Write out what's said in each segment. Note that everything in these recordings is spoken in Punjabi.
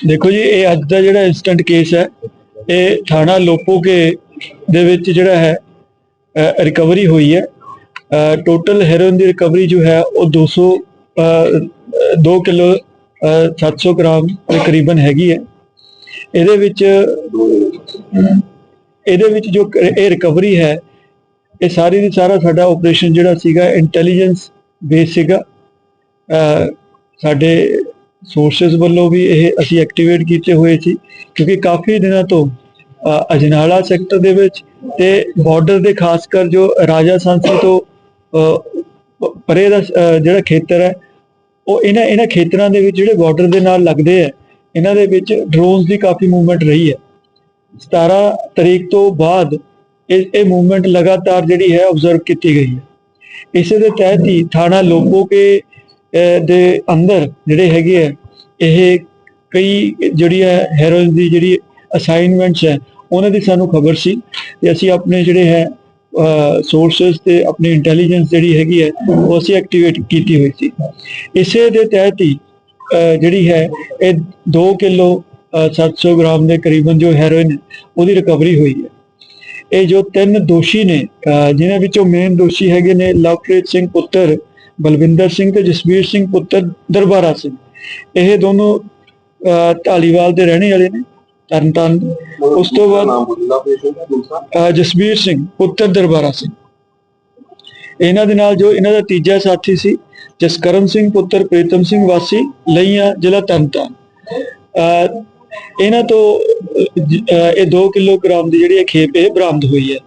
ਦੇਖੋ ਜੀ, ਇਹ ਅੱਜ ਦਾ ਜਿਹੜਾ ਇਨਸਟੈਂਟ ਕੇਸ ਹੈ, ਇਹ ਥਾਣਾ ਲੋਪੋਕੇ ਦੇ ਵਿੱਚ ਜਿਹੜਾ ਹੈ ਰਿਕਵਰੀ ਹੋਈ ਹੈ। ਟੋਟਲ ਹੈਰੋਇਨ ਦੀ ਰਿਕਵਰੀ ਜੋ ਹੈ, ਉਹ 200 2 ਕਿਲੋ 700 ਗ੍ਰਾਮ ਤਕਰੀਬਨ ਹੈਗੀ ਹੈ। ਇਹਦੇ ਵਿੱਚ ਇਹਦੇ ਵਿੱਚ ਜੋ ਇਹ ਰਿਕਵਰੀ ਹੈ, ਇਹ ਸਾਰੀ ਦੀ ਸਾਰਾ ਸਾਡਾ ਆਪਰੇਸ਼ਨ ਜਿਹੜਾ ਸੀਗਾ ਇੰਟੈਲੀਜੈਂਸ ਬੇਸ ਸੀਗਾ। ਸਾਡੇ ਸੋਰਸਸ ਵੱਲੋਂ ਵੀ ਇਹ ਅਸੀਂ ਐਕਟੀਵੇਟ ਕੀਤੇ ਹੋਏ ਸੀ, ਕਿਉਂਕਿ ਕਾਫੀ ਦਿਨਾਂ ਤੋਂ ਅਜਨਾਲਾ ਸੈਕਟਰ ਦੇ ਵਿੱਚ ਤੇ ਬਾਰਡਰ ਦੇ ਖਾਸ ਕਰ ਜੋ ਰਾਜਾ ਸੰਸੀ ਤੋਂ ਪਰੇ ਦਾ ਜਿਹੜਾ ਖੇਤਰ ਹੈ, ਉਹ ਇਹਨਾਂ ਇਹਨਾਂ ਖੇਤਰਾਂ ਦੇ ਵਿੱਚ ਜਿਹੜੇ ਬਾਰਡਰ ਦੇ ਨਾਲ ਲੱਗਦੇ ਹੈ, ਇਹਨਾਂ ਦੇ ਵਿੱਚ ਡਰੋਨਸ ਦੀ ਕਾਫੀ ਮੂਵਮੈਂਟ ਰਹੀ ਹੈ। 17 ਤਰੀਕ ਤੋਂ ਬਾਅਦ ਇਹ ਇਹ ਮੂਵਮੈਂਟ ਲਗਾਤਾਰ ਜਿਹੜੀ ਹੈ ਆਬਜ਼ਰਵ ਕੀਤੀ ਗਈ ਹੈ। ਇਸੇ ਦੇ ਤਹਿਤ ਹੀ ਥਾਣਾ ਲੋਪੋ ਕੇ ਦੇ ਅੰਦਰ ਜਿਹੜੇ ਹੈਗੇ ਹੈ ਇਹ ਕਈ ਜਿਹੜੀ ਹੈ ਹੈਰੋਇਨ ਦੀ ਜਿਹੜੀ ਅਸਾਈਨਮੈਂਟਸ ਹੈ ਉਹਨਾਂ ਦੀ ਸਾਨੂੰ ਖਬਰ ਸੀ ਤੇ ਅਸੀਂ ਆਪਣੇ ਜਿਹੜੇ ਹੈ ਸੋਰਸਸ ਤੇ ਆਪਣੀ ਇੰਟੈਲੀਜੈਂਸ ਜਿਹੜੀ ਹੈਗੀ ਹੈ ਉਹ ਅਸੀਂ ਐਕਟੀਵੇਟ ਕੀਤੀ ਹੋਈ ਸੀ। ਇਸੇ ਦੇ ਤਹਿਤ ਹੀ ਜਿਹੜੀ ਹੈ ਇਹ 2 ਕਿਲੋ 700 ਗ੍ਰਾਮ ਦੇ ਕਰੀਬਨ ਜੋ ਹੈਰੋਇਨ ਉਹਦੀ ਰਿਕਵਰੀ ਹੋਈ ਹੈ। ਇਹ ਜੋ ਤਿੰਨ ਦੋਸ਼ੀ ਨੇ ਅਹ, ਜਿਨ੍ਹਾਂ ਵਿੱਚੋਂ ਮੇਨ ਦੋਸ਼ੀ ਹੈਗੇ ਨੇ ਲਵਪ੍ਰੀਤ ਸਿੰਘ ਪੁੱਤਰ ਬਲਵਿੰਦਰ ਸਿੰਘ ਤੇ ਜਸਵੀਰ ਸਿੰਘ ਪੁੱਤਰ ਦਰਬਾਰਾ ਸਿੰਘ। ਇਹ ਦੋਨੋਂ ਢਾਲੀਵਾਲ ਦੇ ਰਹਿਣੇ ਵਾਲੇ ਨੇ ਤਰਨਤਾਰਨ। ਉਸ ਤੋਂ ਬਾਅਦ ਜਸਵੀਰ ਸਿੰਘ ਪੁੱਤਰ ਦਰਬਾਰਾ ਸਿੰਘ। ਇਹਨਾਂ ਦੇ ਨਾਲ ਜੋ ਇਹਨਾਂ ਦਾ ਤੀਜਾ ਸਾਥੀ ਸੀ ਜਸਕਰਨ ਸਿੰਘ ਪੁੱਤਰ ਪ੍ਰੀਤਮ ਸਿੰਘ ਵਾਸੀ ਲਈਆਂ ਜ਼ਿਲ੍ਹਾ ਤਰਨਤਾਰਨ। ਇਹਨਾਂ ਤੋਂ ਇਹ 2 ਕਿਲੋਗ੍ਰਾਮ ਦੀ ਜਿਹੜੀ ਖੇਪ ਇਹ ਬਰਾਮਦ ਹੋਈ ਹੈ।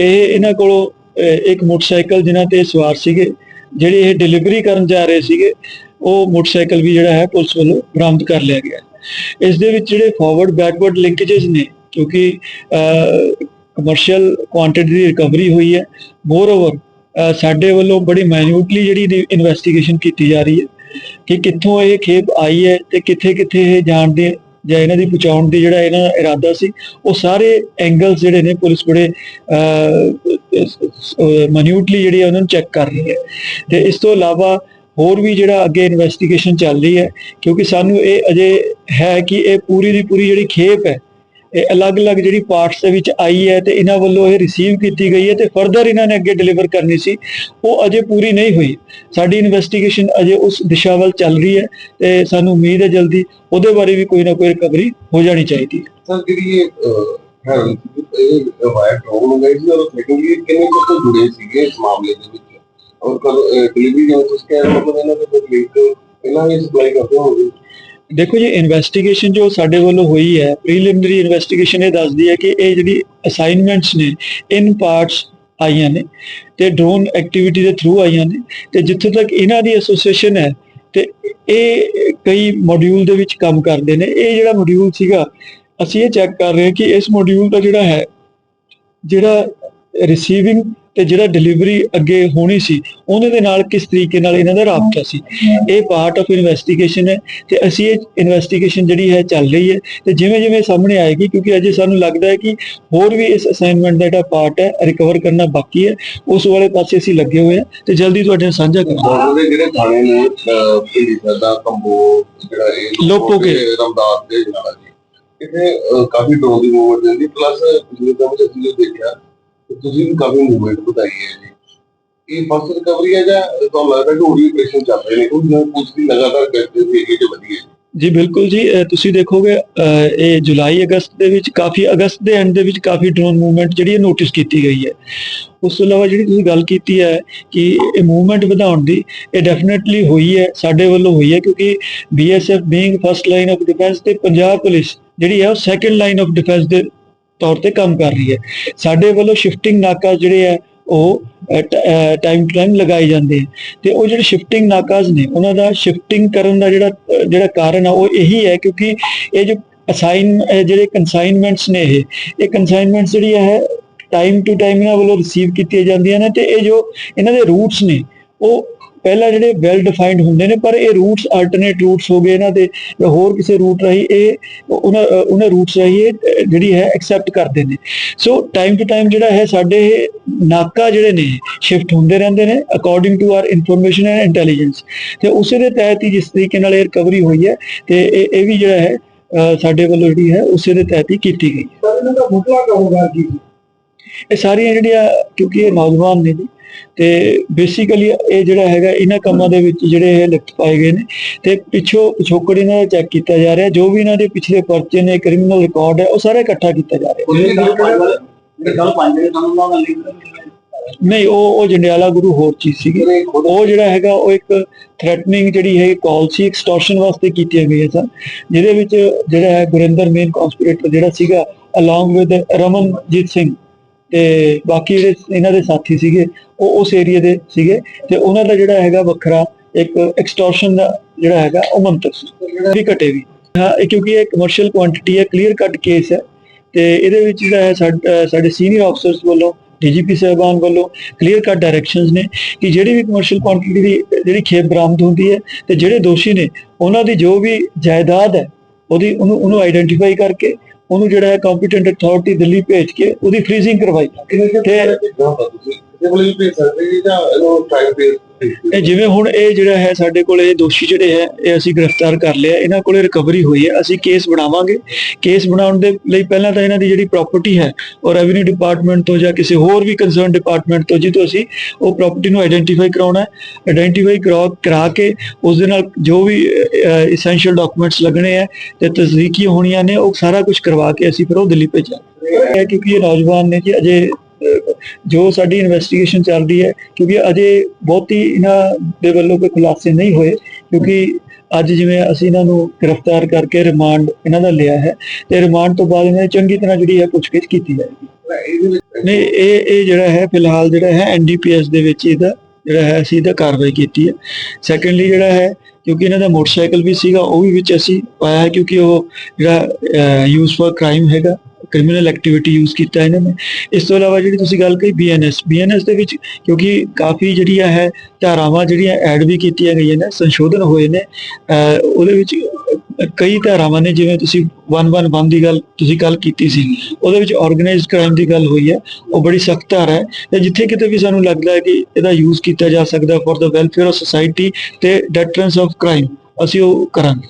ਇਹ ਇਹਨਾਂ ਕੋਲੋਂ ਇੱਕ ਮੋਟਰਸਾਈਕਲ ਜਿਨ੍ਹਾਂ ਤੇ ਸਵਾਰ ਸੀਗੇ ਜਿਹੜੀ ਇਹ ਡਿਲੀਵਰੀ ਕਰਨ ਜਾ ਰਹੇ ਸੀਗੇ, ਉਹ ਮੋਟਰਸਾਈਕਲ ਵੀ ਜਿਹੜਾ ਹੈ, ਪੁਲਿਸ ਵੱਲੋਂ ਬਰਾਮਦ ਕਰ ਲਿਆ ਗਿਆ ਹੈ। ਇਸ ਦੇ ਵਿੱਚ ਜਿਹੜੇ ਫਾਰਵਰਡ ਬੈਕਵਰਡ ਲਿੰਕੇजेस ਨੇ, ਕਿਉਂਕਿ ਕਮਰਸ਼ੀਅਲ ਕੁਆਂਟੀਟੀ ਦੀ ਰਿਕਵਰੀ ਹੋਈ ਹੈ ਮੋਰ ਓਵਰ ਸਾਡੇ ਵੱਲੋਂ ਬੜੀ ਮਾਈਨਿਊਟਲੀ ਜਿਹੜੀ ਇਨਵੈਸਟੀਗੇਸ਼ਨ ਕੀਤੀ ਜਾ ਰਹੀ ਹੈ ਕਿ ਕਿੱਥੋਂ ਇਹ ਖੇਪ ਆਈ ਹੈ ਤੇ ਕਿੱਥੇ ਕਿੱਥੇ ਇਹ ਜਾਣ ਦੇ ਜਾਂ ਇਹਨਾਂ ਦੀ ਪਹੁੰਚਾਉਣ ਦੀ ਜਿਹੜਾ ਇਹਨਾਂ ਦਾ ਇਰਾਦਾ ਸੀ, ਉਹ ਸਾਰੇ ਐਂਗਲਸ ਜਿਹੜੇ ਨੇ ਪੁਲਿਸ ਬੜੇ ਮਨਿਊਟਲੀ ਜਿਹੜੀ ਹੈ ਉਹਨਾਂ ਨੂੰ ਚੈੱਕ ਕਰ ਰਹੀ ਹੈ। ਤੇ ਇਸ ਤੋਂ ਇਲਾਵਾ ਹੋਰ ਵੀ ਜਿਹੜਾ ਅੱਗੇ ਇਨਵੈਸਟੀਗੇਸ਼ਨ ਚੱਲ ਰਹੀ ਹੈ, ਕਿਉਂਕਿ ਸਾਨੂੰ ਇਹ ਅਜੇ ਹੈ ਕਿ ਇਹ ਪੂਰੀ ਦੀ ਪੂਰੀ ਜਿਹੜੀ ਖੇਪ ਹੈ ਅਲੱਗ-ਅਲੱਗ ਜਿਹੜੀ ਪਾਰਟਸ ਦੇ ਵਿੱਚ ਆਈ ਹੈ ਤੇ ਇਹਨਾਂ ਵੱਲੋਂ ਇਹ ਰਿਸੀਵ ਕੀਤੀ ਗਈ ਹੈ ਤੇ ਫਰਦਰ ਇਹਨਾਂ ਨੇ ਅੱਗੇ ਡਿਲੀਵਰ ਕਰਨੀ ਸੀ ਉਹ ਅਜੇ ਪੂਰੀ ਨਹੀਂ ਹੋਈ। ਸਾਡੀ ਇਨਵੈਸਟੀਗੇਸ਼ਨ ਅਜੇ ਉਸ ਦਿਸ਼ਾ ਵੱਲ ਚੱਲ ਰਹੀ ਹੈ ਤੇ ਸਾਨੂੰ ਉਮੀਦ ਹੈ ਜਲਦੀ ਉਹਦੇ ਬਾਰੇ ਵੀ ਕੋਈ ਨਾ ਕੋਈ ਰਿਕਵਰੀ ਹੋ ਜਾਣੀ ਚਾਹੀਦੀ ਹੈ। ਸਰ ਜਿਹੜੀ ਇਹ ਅਹ, ਹੈ ਇਹ ਵਾਇਰ ਡਰੋਨ ਹੋ ਗਈ ਸੀ ਔਰ ਸੈਕੰਡਲੀ ਕਿੰਨੇ ਕੁ ਤੋਂ ਜੁੜੇ ਸੀਗੇ ਇਸ ਮਾਮਲੇ ਦੇ ਵਿੱਚ? ਔਰ ਕਦੋਂ ਡਿਲੀਵਰੀ ਜਦੋਂ ਤੁਸੀਂ ਕਹਿ ਰਹੇ ਹੋ ਮਤਲਬ ਇਹਨਾਂ ਦੇ ਕੋਈ ਲਿੰਕ ਪਹਿਲਾਂ ਹੀ ਸਪਲਾਈ ਕਰਦੇ ਹੋਣਗੇ ਦੇਖੋ ਜੀ ਇਨਵੈਸਟੀਗੇਸ਼ਨ ਜੋ ਸਾਡੇ ਵੱਲੋਂ ਹੋਈ ਹੈ ਪ੍ਰੀਲਿਮਿਨਰੀ ਇਨਵੈਸਟੀਗੇਸ਼ਨ ਇਹ ਦੱਸਦੀ ਹੈ ਕਿ ਇਹ ਜਿਹੜੀ ਅਸਾਈਨਮੈਂਟਸ ਨੇ ਇਨ ਪਾਰਟਸ ਆਈਆਂ ਨੇ ਤੇ ਡਰੋਨ ਐਕਟੀਵਿਟੀ ਦੇ ਥਰੂ ਆਈਆਂ ਨੇ ਤੇ ਜਿੱਥੇ ਤੱਕ ਇਹਨਾਂ ਦੀ ਐਸੋਸੀਏਸ਼ਨ ਹੈ ਤੇ ਇਹ ਕਈ ਮੋਡਿਊਲ ਦੇ ਵਿੱਚ ਕੰਮ ਕਰਦੇ ਨੇ। ਇਹ ਜਿਹੜਾ ਮੋਡਿਊਲ ਸੀਗਾ, ਅਸੀਂ ਇਹ ਚੈੱਕ ਕਰ ਰਹੇ ਹਾਂ ਕਿ ਇਸ ਮੋਡਿਊਲ ਦਾ ਜਿਹੜਾ ਹੈ, ਜਿਹੜਾ ਰਿਸੀਵਿੰਗ ਤੇ ਜਿਹੜਾ ਡਿਲੀਵਰੀ ਅੱਗੇ ਹੋਣੀ ਸੀ ਉਹਨਾਂ ਦੇ ਨਾਲ ਕਿਸ ਤਰੀਕੇ ਨਾਲ ਇਹਨਾਂ ਦਾ ਰਾਬਤਾ ਸੀ? ਇਹ ਪਾਰਟ ਆਫ ਇਨਵੈਸਟੀਗੇਸ਼ਨ ਹੈ ਤੇ ਅਸੀਂ ਇਹ ਇਨਵੈਸਟੀਗੇਸ਼ਨ ਜਿਹੜੀ ਹੈ ਚੱਲ ਰਹੀ ਹੈ ਤੇ ਜਿਵੇਂ ਜਿਵੇਂ ਸਾਹਮਣੇ ਆਏਗੀ ਕਿਉਂਕਿ ਅਜੇ ਸਾਨੂੰ ਲੱਗਦਾ ਹੈ ਕਿ ਹੋਰ ਵੀ ਇਸ ਅਸਾਈਨਮੈਂਟ ਦਾ ਜਿਹੜਾ ਪਾਰਟ ਹੈ ਰਿਕਵਰ ਕਰਨਾ ਬਾਕੀ ਹੈ ਉਸ ਵਾਲੇ ਪਾਸੇ ਅਸੀਂ ਲੱਗੇ ਹੋਏ ਹਾਂ ਤੇ ਜਲਦੀ ਤੁਹਾਡੇ ਨਾਲ ਸਾਂਝਾ ਕਰਾਂਗੇ ਬਾਰਡਰ ਦੇ ਜਿਹੜੇ ਥਾਣੇ ਨੇ ਪਿੰਡੀ ਸਰਦਾ ਕੰਬੋ ਜਿਹੜਾ ਇਹ ਲੋਪੋਕੇ। ਤੇ ਰਮਦਾਸ ਦੇ ਜਨਾਲਾ ਜੀ। ਅਹ, ਕਾਫੀ ਡਰੋਨ ਦੀ ਮੂਵਮੈਂਟ ਰਹਿੰਦੀ ਪਲੱਸ ਪਿਛਲੇ ਕੰਮ ਚ ਅਸੀਂ ਜੋ ਦੇਖਿਆ ਕਿ ਤੁਸੀਂ ਵੀ ਕਾਫੀ ਮੂਵਮੈਂਟ ਵਧਾਈ ਹੈ ਜੀ। ਇਹ ਫਸਟ ਰਿਕਵਰੀ ਹੈ ਜਾਂ ਤੁਹਾਨੂੰ ਲੱਗਦਾ ਕਿ ਹੋਰ ਵੀ ਆਪਰੇਸ਼ਨ ਚੱਲ ਰਹੇ ਨੇ? ਕਿਉਂਕਿ ਜਿਵੇਂ ਪੁਲਿਸ ਲਗਾਤਾਰ ਕਰਦੇ ਸੀ ਇਹ ਜੋ ਵਧੀਆ ਹੈ ਜੀ, ਬਿਲਕੁਲ ਜੀ। ਤੁਸੀਂ ਦੇਖੋਗੇ ਇਹ ਜੁਲਾਈ, ਅਗਸਤ ਦੇ ਵਿੱਚ ਕਾਫੀ, ਅਗਸਤ ਦੇ ਐਂਡ ਦੇ ਵਿੱਚ ਕਾਫੀ ਡਰੋਨ ਮੂਵਮੈਂਟ ਜਿਹੜੀ ਹੈ ਨੋਟਿਸ ਕੀਤੀ ਗਈ ਹੈ। ਉਸ ਤੋਂ ਇਲਾਵਾ ਜਿਹੜੀ ਤੁਸੀਂ ਗੱਲ ਕੀਤੀ ਹੈ ਕਿ ਇਹ ਮੂਵਮੈਂਟ ਵਧਾਉਣ ਦੀ, ਇਹ ਡੈਫੀਨਿਟਲੀ ਹੋਈ ਹੈ, ਸਾਡੇ ਵੱਲੋਂ ਹੋਈ ਹੈ ਕਿਉਂਕਿ BSF being first line of defence ਤੇ ਪੰਜਾਬ ਪੁਲਿਸ ਜਿਹੜੀ ਹੈ ਉਹ ਸੈਕੰਡ ਲਾਈਨ ਆਫ ਡਿਫੈਂਸ ਦੇ ਤੌਰ ਤੇ ਕੰਮ ਕਰ ਰਹੀ ਹੈ। ਸਾਡੇ ਵੱਲੋਂ ਸ਼ਿਫਟਿੰਗ ਨਾਕਾ ਜਿਹੜੇ ਹੈ, ਉਹ ਟਾਈਮ ਟੂ ਟਾਈਮ ਲਗਾਏ ਜਾਂਦੇ ਆ ਤੇ ਉਹ ਜਿਹੜੇ ਸ਼ਿਫਟਿੰਗ ਨਾਕਾਜ਼ ਨੇ, ਉਹਨਾਂ ਦਾ ਸ਼ਿਫਟਿੰਗ ਕਰਨ ਦਾ ਜਿਹੜਾ ਜਿਹੜਾ ਕਾਰਨ ਆ, ਉਹ ਇਹੀ ਹੈ ਕਿਉਂਕਿ ਇਹ ਜੋ ਅਸਾਈਨ ਜਿਹੜੇ ਕਨਸਾਈਨਮੈਂਟਸ ਨੇ ਇਹ ਇਹ ਕਨਸਾਈਨਮੈਂਟਸ ਜਿਹੜੀ ਹੈ ਟਾਈਮ ਟੂ ਟਾਈਮ ਇਹਨਾਂ ਵੱਲੋਂ ਰਿਸੀਵ ਕੀਤੀਆਂ ਜਾਂਦੀਆਂ ਨੇ ਤੇ ਇਹ ਜੋ ਇਹਨਾਂ ਦੇ ਰੂਟਸ ਨੇ, ਉਹ ਪਹਿਲਾਂ ਜਿਹੜੇ ਵੈਲ ਡਿਫਾਈਨਡ ਹੁੰਦੇ ਨੇ ਪਰ ਇਹ ਰੂਟਸ ਆਲਟਰਨੇਟ ਰੂਟਸ ਹੋ ਗਏ ਇਹਨਾਂ ਦੇ ਹੋਰ ਕਿਸੇ ਰੂਟ ਰਾਹੀਂ ਇਹ ਉਹਨਾਂ ਉਹਨਾਂ ਰੂਟਸ ਰਾਹੀਂ ਇਹ ਜਿਹੜੀ ਹੈ ਐਕਸੈਪਟ ਕਰਦੇ ਨੇ। ਸੋ ਟਾਈਮ ਟੂ ਟਾਈਮ ਜਿਹੜਾ ਹੈ ਸਾਡੇ ਨਾਕਾ ਜਿਹੜੇ ਨੇ ਸ਼ਿਫਟ ਹੁੰਦੇ ਰਹਿੰਦੇ ਨੇ according to our information and intelligence ਤੇ ਉਸੇ ਦੇ ਤਹਿਤ ਹੀ ਜਿਸ ਤਰੀਕੇ ਨਾਲ ਇਹ ਰਿਕਵਰੀ ਹੋਈ ਹੈ ਤੇ ਇਹ ਇਹ ਵੀ ਜਿਹੜਾ ਹੈ ਅਹ, ਸਾਡੇ ਵੱਲੋਂ ਜਿਹੜੀ ਹੈ ਉਸੇ ਦੇ ਤਹਿਤ ਹੀ ਕੀਤੀ ਗਈ ਸਰ ਇਹਨਾਂ ਦਾ ਮੁੱਢਲਾ ਕਾਰੋਬਾਰ ਕੀ? ਸੀ ਇਹ ਸਾਰੀਆਂ ਜਿਹੜੀਆਂ ਕਿਉਂਕਿ ਇਹ ਨੌਜਵਾਨ ਨੇ ਜੀ ਤੇ ਬੇਸਿਕਲੀ ਇਹ ਜਿਹੜਾ ਹੈਗਾ ਇਹਨਾਂ ਕੰਮਾਂ ਦੇ ਵਿੱਚ ਜਿਹੜੇ ਇਹ ਲਿਖਤ ਪਾਏ ਗਏ ਨੇ ਤੇ ਪਿੱਛੋਂ ਪਿਛੋਕੜ ਇਹਨਾਂ ਦਾ ਚੈੱਕ ਕੀਤਾ ਜਾ ਰਿਹਾ ਜੋ ਵੀ ਇਹਨਾਂ ਦੇ ਪਿਛਲੇ ਪਰਚੇ ਨੇ ਕ੍ਰਿਮੀਨਲ ਰਿਕਾਰਡ ਹੈ ਉਹ ਸਾਰਾ ਇਕੱਠਾ ਕੀਤਾ ਜਾ ਰਿਹਾ। ਨਹੀਂ ਉਹ ਉਹ ਜੰਡਿਆਲਾ ਗੁਰੂ ਹੋਰ ਚੀਜ਼ ਸੀਗੀ। ਉਹ ਜਿਹੜਾ ਹੈਗਾ ਉਹ ਇੱਕ ਥ੍ਰੈਟਨਿੰਗ ਜਿਹੜੀ ਹੈ ਕਾਲ ਸੀ ਐਕਸਟੋਰਸ਼ਨ ਵਾਸਤੇ ਕੀਤੀਆਂ ਗਈਆਂ ਸਨ ਜਿਹਦੇ ਵਿੱਚ ਜਿਹੜਾ ਹੈ ਗੁਰਿੰਦਰ ਮੇਨ ਕਨਸਪੀਰੇਟਰ ਜਿਹੜਾ ਸੀਗਾ ਅਲੋਂਗ ਵਿਦ ਰਮਨਜੀਤ ਸਿੰਘ। ਤੇ ਬਾਕੀ ਜਿਹੜੇ ਇਹਨਾਂ ਦੇ ਸਾਥੀ ਸੀਗੇ, ਉਹ ਉਸ ਏਰੀਆ ਦੇ ਸੀਗੇ ਤੇ ਉਹਨਾਂ ਦਾ ਜਿਹੜਾ ਹੈਗਾ ਵੱਖਰਾ ਇੱਕ ਐਕਸਟੋਰਸ਼ਨ ਦਾ ਜਿਹੜਾ ਹੈਗਾ ਉਹ ਮੰਤਕ ਸੀ ਵੀ ਘਟੇ ਵੀ। ਹਾਂ, ਇਹ ਕਿਉਂਕਿ ਇਹ ਕਮਰਸ਼ੀਅਲ ਕੁਆਂਟੀਟੀ ਹੈ ਕਲੀਅਰ ਕੱਟ ਕੇਸ ਹੈ ਤੇ ਇਹਦੇ ਵਿੱਚ ਜਿਹੜਾ ਹੈ ਸਾਡ- ਸਾਡੇ ਸੀਨੀਅਰ ਅਫਸਰਸ ਵੱਲੋਂ, ਡੀਜੀਪੀ ਸਾਹਿਬਾਨ ਵੱਲੋਂ ਕਲੀਅਰ ਕੱਟ ਡਾਇਰੈਕਸ਼ਨਸ ਨੇ ਕਿ ਜਿਹੜੀ ਵੀ ਕਮਰਸ਼ੀਅਲ ਕੁਆਂਟੀਟੀ ਦੀ ਜਿਹੜੀ ਖੇਪ ਬਰਾਮਦ ਹੁੰਦੀ ਹੈ ਤੇ ਜਿਹੜੇ ਦੋਸ਼ੀ ਨੇ, ਉਹਨਾਂ ਦੀ ਜੋ ਵੀ ਜਾਇਦਾਦ ਹੈ, ਉਹਦੀ ਉਹਨੂੰ ਉਹਨੂੰ ਆਈਡੈਂਟੀਫਾਈ ਕਰਕੇ ਉਹਨੂੰ ਜਿਹੜਾ ਹੈ ਕੰਪੀਟੈਂਟ ਅਥਾਰਟੀ ਦਿੱਲੀ ਭੇਜ ਕੇ ਉਹਦੀ ਫ੍ਰੀਜ਼ਿੰਗ ਕਰਵਾਈ ਤੇ- ਤੁਸੀਂ ਭੇਜ ਸਕਦੇ ਜੀ ਜਾਂ ਇਹਨੂੰ ਟ੍ਰਾਈ ਭੇਜ ਇਹ ਜਿਵੇਂ ਹੁਣ ਇਹ ਜਿਹੜਾ ਹੈ ਸਾਡੇ ਕੋਲ ਇਹ ਦੋਸ਼ੀ ਜਿਹੜੇ ਹੈ, ਇਹ ਅਸੀਂ ਗ੍ਰਿਫਤਾਰ ਕਰ ਲਿਆ। ਇਹਨਾਂ ਕੋਲੇ ਰਿਕਵਰੀ ਹੋਈ ਹੈ। ਅਸੀਂ ਕੇਸ ਬਣਾਵਾਂਗੇ। ਕੇਸ ਬਣਾਉਣ ਦੇ ਲਈ ਪਹਿਲਾਂ ਤਾਂ ਇਹਨਾਂ ਦੀ ਜਿਹੜੀ ਪ੍ਰਾਪਰਟੀ ਹੈ, ਉਹ ਰੈਵਨਿਊ ਡਿਪਾਰਟਮੈਂਟ ਤੋਂ ਜਾਂ ਕਿਸੇ ਹੋਰ ਵੀ ਕੰਸਰਨ ਡਿਪਾਰਟਮੈਂਟ ਤੋਂ ਜਿੱਥੋਂ ਅਸੀਂ ਉਹ ਪ੍ਰਾਪਰਟੀ ਨੂੰ ਆਇਡੈਂਟੀਫਾਈ ਕਰਾਉਣਾ ਹੈ। ਆਇਡੈਂਟੀਫਾਈ ਕਰਾ ਕੇ ਉਸ ਦੇ ਨਾਲ ਜੋ ਵੀ ਐਸੈਂਸ਼ੀਅਲ ਡਾਕੂਮੈਂਟਸ ਲੱਗਣੇ ਹੈ ਤੇ ਤਸਦੀਕੀਆਂ ਹੋਣੀਆਂ ਨੇ, ਉਹ ਸਾਰਾ ਕੁਝ ਕਰਵਾ ਕੇ ਅਸੀਂ ਫਿਰ ਉਹ ਦਿੱਲੀ ਭੇਜਾਂਗੇ। ਕਿਉਂਕਿ ਇਹ ਨੌਜਵਾਨ ਨੇ ਜੀ, ਅਜੇ ਜੋ ਸਾਡੀ ਇਨਵੈਸਟੀਗੇਸ਼ਨ ਚੱਲਦੀ ਹੈ, ਕਿਉਂਕਿ ਅਜੇ ਬਹੁਤੀ ਇਹਨਾਂ ਦੇ ਵੱਲੋਂ ਕੋਈ ਖੁਲਾਸੇ ਨਹੀਂ ਹੋਏ, ਕਿਉਂਕਿ ਅੱਜ ਜਿਵੇਂ ਅਸੀਂ ਇਹਨਾਂ ਨੂੰ ਗ੍ਰਿਫਤਾਰ ਕਰਕੇ ਰਿਮਾਂਡ ਇਹਨਾਂ ਦਾ ਲਿਆ ਹੈ ਤੇ ਰਿਮਾਂਡ ਤੋਂ ਬਾਅਦ ਇਹਨਾਂ ਦੀ ਚੰਗੀ ਤਰ੍ਹਾਂ ਜਿਹੜੀ ਹੈ ਪੁੱਛਗਿੱਛ ਕੀਤੀ ਜਾਏਗੀ ਇਹਦੇ ਨਹੀਂ, ਇਹ ਇਹ ਜਿਹੜਾ ਹੈ ਫਿਲਹਾਲ ਜਿਹੜਾ ਹੈ ਐਨਡੀਪੀਐਸ ਦੇ ਵਿੱਚ ਇਹਦਾ ਜਿਹੜਾ ਹੈ ਅਸੀਂ ਇਹਦਾ ਕਾਰਵਾਈ ਕੀਤੀ ਹੈ। ਸੈਕੰਡਲੀ ਜਿਹੜਾ ਹੈ, ਕਿਉਂਕਿ ਇਹਨਾਂ ਦਾ ਮੋਟਰਸਾਈਕਲ ਵੀ ਸੀਗਾ, ਉਹ ਵੀ ਵਿੱਚ ਅਸੀਂ ਪਾਇਆ ਹੈ, ਕਿਉਂਕਿ ਉਹ ਜਿਹੜਾ ਯੂਜ਼ ਫॉर ਕ੍ਰਾਈਮ ਹੈਗਾ। ਕ੍ਰਿਮੀਨਲ ਐਕਟੀਵਿਟੀ ਯੂਜ਼ ਕੀਤਾ ਇਹਨਾਂ ਨੇ। ਇਸ ਤੋਂ ਇਲਾਵਾ ਜਿਹੜੀ ਤੁਸੀਂ ਗੱਲ ਕਹੀ ਬੀਐਨਐਸ ਬੀਐਨਐਸ ਦੇ ਵਿੱਚ ਕਿਉਂਕਿ ਕਾਫੀ ਜਿਹੜੀਆਂ ਹੈ ਧਾਰਾਵਾਂ ਜਿਹੜੀਆਂ ਐਡ ਵੀ ਕੀਤੀਆਂ ਗਈਆਂ ਨੇ, ਸੰਸ਼ੋਧਨ ਹੋਏ ਨੇ ਉਹਦੇ ਵਿੱਚ ਕਈ ਧਾਰਾਵਾਂ ਨੇ, ਜਿਵੇਂ ਤੁਸੀਂ 111 ਦੀ ਗੱਲ ਤੁਸੀਂ ਗੱਲ ਕੀਤੀ ਸੀ, ਉਹਦੇ ਵਿੱਚ ਆਰਗੇਨਾਈਜ਼ਡ ਕ੍ਰਾਈਮ ਦੀ ਗੱਲ ਹੋਈ ਹੈ, ਉਹ ਬੜੀ ਸਖਤ ਧਾਰਾ ਹੈ ਤੇ ਜਿੱਥੇ ਕਿਤੇ ਵੀ ਸਾਨੂੰ ਲੱਗਦਾ ਹੈ ਕਿ ਇਹਦਾ ਯੂਜ਼ ਕੀਤਾ ਜਾ ਸਕਦਾ for the welfare of society ਤੇ ਡੈਟਰੈਂਸ ਆਫ ਕ੍ਰਾਈਮ ਅਸੀਂ ਉਹ ਕਰਾਂਗੇ।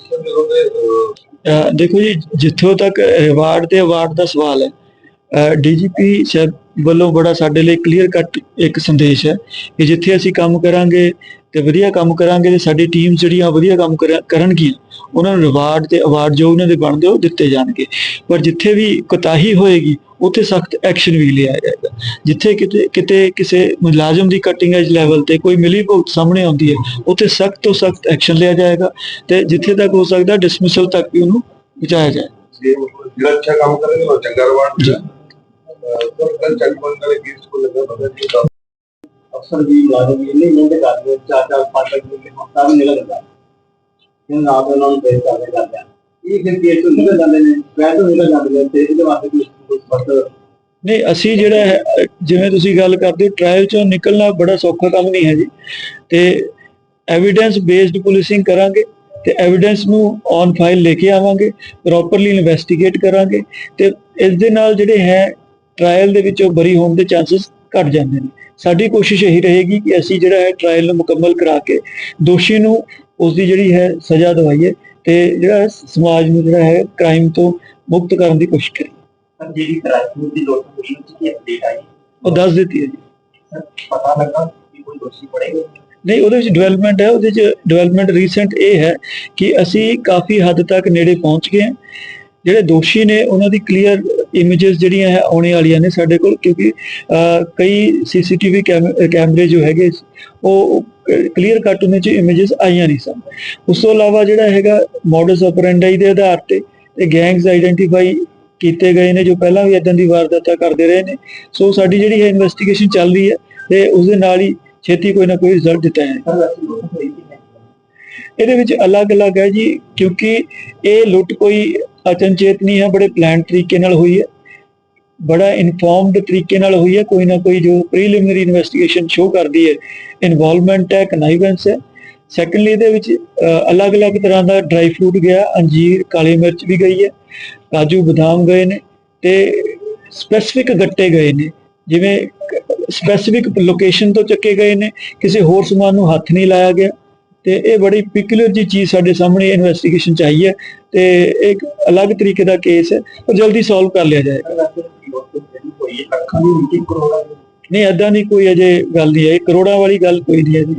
ਦੇਖੋ ਜੀ ਜਿੱਥੋਂ ਤੱਕ ਰਿਵਾਰਡ ਤੇ ਅਵਾਰਡ ਦਾ ਸਵਾਲ ਹੈ ਡੀਜੀਪੀ ਸਾਹਿਬ ਵੱਲੋਂ ਬੜਾ ਸਾਡੇ ਲਈ ਕਲੀਅਰ ਕੱਟ ਇੱਕ ਸੰਦੇਸ਼ ਹੈ ਕਿ ਜਿੱਥੇ ਅਸੀਂ ਕੰਮ ਕਰਾਂਗੇ ਤੇ ਵਧੀਆ ਕੰਮ ਕਰਾਂਗੇ ਤੇ ਸਾਡੀ ਟੀਮ ਜਿਹੜੀਆਂ ਵਧੀਆ ਕੰਮ ਕਰਾ- ਕਰਨਗੀਆਂ ਉਹਨਾਂ ਨੂੰ ਰਿਵਾਰਡ ਤੇ ਅਵਾਰਡ ਜੋ ਉਹਨਾਂ ਦੇ ਬਣਦੇ ਉਹ ਦਿੱਤੇ ਜਾਣਗੇ। ਪਰ ਜਿੱਥੇ ਵੀ ਕੋਤਾਹੀ ਹੋਏਗੀ ਉੱਥੇ ਸਖਤ ਐਕਸ਼ਨ ਵੀ ਲਿਆ ਜਾਏਗਾ। ਜਿੱਥੇ ਕਿਤੇ ਕਿਤੇ ਕਿਸੇ ਮੁਲਾਜ਼ਮ ਦੀ ਕਟਿੰਗ ਐਜ ਲੈਵਲ ਤੇ ਕੋਈ ਮਿਲੀ ਭੁਗਤ ਸਾਹਮਣੇ ਆਉਂਦੀ ਹੈ ਉੱਥੇ ਸਖਤ ਤੋਂ ਸਖਤ ਐਕਸ਼ਨ ਲਿਆ ਜਾਏਗਾ ਤੇ ਜਿੱਥੇ ਤੱਕ ਹੋ ਸਕਦਾ ਡਿਸਮਿਸਲ ਤੱਕ ਵੀ ਉਹਨੂੰ ਪਹੁੰਚਾਇਆ ਜਾਏ। ਜੇ ਜਿਹੜਾ ਅੱਛਾ ਕੰਮ ਕਰੇਗਾ ਉਹ ਚੰਗਾ ਰਿਵਾਰਡ ਮਿਲੇਗਾ ਪਰ ਵਾਲੇ ਕੇਸ ਕੋ ਲੱਗਾ ਪਤਾ ਨਹੀਂ ਤਾਂ ਅਫਸਰ ਵੀ ਮੁਲਾਜ਼ਮ ਵੀ ਇੰਨੇ ਮਿਹਨਤ ਕਰਦੇ ਆ, ਚਾਰ ਚਾਰ ਪੰਜ ਪੰਜ ਮਿੰਟ ਹਫਤਾ ਵੀ ਨਿਕਲ ਜਾਂਦਾ ਇਹਨਾਂ ਨਾਲ ਉਹਨਾਂ ਨੂੰ ਪੇਸ਼ ਕਰਦੇ ਕਰਦੇ ਆ। ਇਹ ਫਿਰ ਕੇਸ ਤੋਂ ਨਿਕਲ ਜਾਂਦੇ ਨੇ ਵੈਸੇ ਤੋਂ ਨਿਕਲ ਜਾਂਦੇ ਨੇ ਤੇ ਇਹਦੇ ਵਾਸਤੇ ਕੋਈ ਕੋਈ ਸਪਸ਼ਟ ਨਹੀਂ ਅਸੀਂ ਜਿਹੜਾ ਜਿਵੇਂ ਤੁਸੀਂ ਗੱਲ ਕਰਦੇ ਹੋ ਟ੍ਰਾਇਲ ਚੋਂ ਨਿਕਲਣਾ ਬੜਾ ਸੌਖਾ ਕੰਮ ਨਹੀਂ ਹੈ ਜੀ। ਤੇ ਐਵੀਡੈਂਸ ਬੇਸਡ ਪੁਲਿਸਿੰਗ ਕਰਾਂਗੇ ਤੇ ਐਵੀਡੈਂਸ ਨੂੰ ਔਨ ਫਾਈਲ ਲੈ ਕੇ ਆਵਾਂਗੇ ਪ੍ਰੋਪਰਲੀ ਇਨਵੈਸਟੀਗੇਟ ਕਰਾਂਗੇ ਤੇ ਇਸ ਦੇ ਨਾਲ ਜਿਹੜੇ ਹੈ ਟ੍ਰਾਇਲ ਦੇ ਵਿੱਚੋਂ ਬਰੀ ਹੋਣ ਦੇ ਚਾਂਸਸ ਘਟ ਜਾਂਦੇ ਨੇ। ਸਾਡੀ ਕੋਸ਼ਿਸ਼ ਇਹੀ ਰਹੇਗੀ ਕਿ ਅਸੀਂ ਜਿਹੜਾ ਹੈ ਟ੍ਰਾਇਲ ਨੂੰ ਮੁਕੰਮਲ ਕਰਾ ਕੇ ਦੋਸ਼ੀ ਨੂੰ ਉਸ ਦੀ ਜਿਹੜੀ ਹੈ ਸਜ਼ਾ ਦਵਾਈਏ ਤੇ ਜਿਹੜਾ ਸਮਾਜ ਨੂੰ ਜਿਹੜਾ ਹੈ ਕ੍ਰਾਈਮ ਤੋਂ ਮੁਕਤ ਕਰਨ ਦੀ ਕੋਸ਼ਿਸ਼ ਕਰੀਏ। ਸਰ ਜਿਹੜੀ ਕਰਾਚੀ ਦੀ ਲੋਕ ਹੋਈ ਉਸ ਦੀ ਅਪਡੇਟ ਆਈ? ਉਹ ਦੱਸ ਦਿੱਤੀ ਹੈ ਜੀ। ਪਤਾ ਲੱਗਾ ਕਿ ਕੋਈ ਦੋਸ਼ੀ ਪੜੇਗਾ ਨਹੀਂ ਉਹਦੇ ਵਿੱਚ ਡਿਵੈਲਪਮੈਂਟ ਹੈ ਉਹਦੇ ਵਿੱਚ ਡਿਵੈਲਪਮੈਂਟ ਰੀਸੈਂਟ ਇਹ ਹੈ ਕਿ ਅਸੀਂ ਕਾਫੀ ਹੱਦ ਤੱਕ ਨੇੜੇ ਪਹੁੰਚ ਗਏ ਹਾਂ। ਜਿਹੜੇ ਦੋਸ਼ੀ ਨੇ, ਉਹਨਾਂ ਦੀ ਕਲੀਅਰ ਇਮੇजेस ਜਿਹੜੀਆਂ ਹੈ, ਆਉਣੇ ਵਾਲੀਆਂ ਨੇ ਸਾਡੇ ਕੋਲ, ਕਿਉਂਕਿ ਕਈ ਸੀਸੀਟੀਵੀ ਕੈਮਰੇ ਜੋ ਹੈਗੇ, ਉਹ ਕਲੀਅਰ ਕੱਟ ਉਹਨਾਂ 'ਚ ਇਮੇजेस ਆਈਆਂ ਨਹੀਂ ਸਨ। ਉਸ ਤੋਂ ਇਲਾਵਾ ਜਿਹੜਾ ਹੈਗਾ ਮੋਡਸ ਆਪਰੈਂਡਾਈ ਦੇ ਆਧਾਰ ਤੇ, ਇਹ ਗੈਂਗਸ ਆਈਡੈਂਟੀਫਾਈ ਕੀਤੇ ਗਏ ਨੇ, ਜੋ ਪਹਿਲਾਂ ਵੀ ਇਦਾਂ ਦੀ ਵਾਰਦਾਤਾਂ ਕਰਦੇ ਰਹੇ ਨੇ। ਸੋ ਸਾਡੀ ਜਿਹੜੀ ਹੈ ਇਨਵੈਸਟੀਗੇਸ਼ਨ ਚੱਲ ਰਹੀ ਹੈ, ਤੇ ਉਸ ਦੇ ਨਾਲ ਹੀ ਛੇਤੀ ਕੋਈ ਨਾ ਕੋਈ ਰਿਜ਼ਲਟ ਦਿੱਤਾ ਹੈ ਇਹਦੇ ਵਿੱਚ ਅਲੱਗ-ਅਲੱਗ ਹੈ ਜੀ, ਕਿਉਂਕਿ ਇਹ ਲੁੱਟ ਕੋਈ ਅਚਨਚੇਤ ਨਹੀਂ ਹੈ, ਬੜੇ ਪਲਾਨ ਤਰੀਕੇ ਨਾਲ ਹੋਈ ਹੈ। ਬੜਾ ਇਨਫੋਰਮਡ ਤਰੀਕੇ ਨਾਲ ਹੋਈ ਹੈ, ਕੋਈ ਨਾ ਕੋਈ ਜੋ ਪ੍ਰੀਲਿਮਿਨਰੀ ਇਨਵੈਸਟੀਗੇਸ਼ਨ ਸ਼ੋ ਕਰਦੀ ਹੈ। ਇਨਵੋਲਵਮੈਂਟ ਹੈ ਕਨਾਈਵੈਂਸ ਹੈ। ਸੈਕੰਡਲੀ ਇਹਦੇ ਵਿੱਚ ਅਲੱਗ-ਅਲੱਗ ਤਰ੍ਹਾਂ ਦਾ ਡਰਾਈ ਫਰੂਟ ਗਿਆ, ਅੰਜੀਰ, ਕਾਲੀ ਮਿਰਚ ਵੀ ਗਈ ਹੈ, ਕਾਜੂ ਬਦਾਮ ਗਏ ਨੇ ਤੇ ਸਪੈਸਿਫਿਕ ਗੱਟੇ ਗਏ ਨੇ। ਜਿਵੇਂ ਸਪੈਸਿਫਿਕ ਲੋਕੇਸ਼ਨ ਤੋਂ ਚੱਕੇ ਗਏ ਨੇ, ਕਿਸੇ ਹੋਰ ਸਮਾਨ ਨੂੰ ਹੱਥ ਨਹੀਂ ਲਾਇਆ ਗਿਆ। ਤੇ ਇਹ ਬੜੀ ਪਿਕੂਲਰ ਜੀ ਚੀਜ਼ ਸਾਡੇ ਸਾਹਮਣੇ ਇਨਵੈਸਟੀਗੇਸ਼ਨ ਚਾਹੀਏ ਤੇ ਇੱਕ ਅਲੱਗ ਤਰੀਕੇ ਦਾ ਕੇਸ ਹੈ, ਉਹ ਜਲਦੀ ਸੋਲਵ ਕਰ ਲਿਆ ਜਾਏਗਾ। ਨਹੀਂ, ਏਦਾਂ ਦੀ ਕੋਈ ਅਜੇ ਗੱਲ ਨਹੀਂ ਹੈ ਕਰੋੜਾਂ ਵਾਲੀ ਗੱਲ ਕੋਈ ਨਹੀਂ ਹੈ ਜੀ।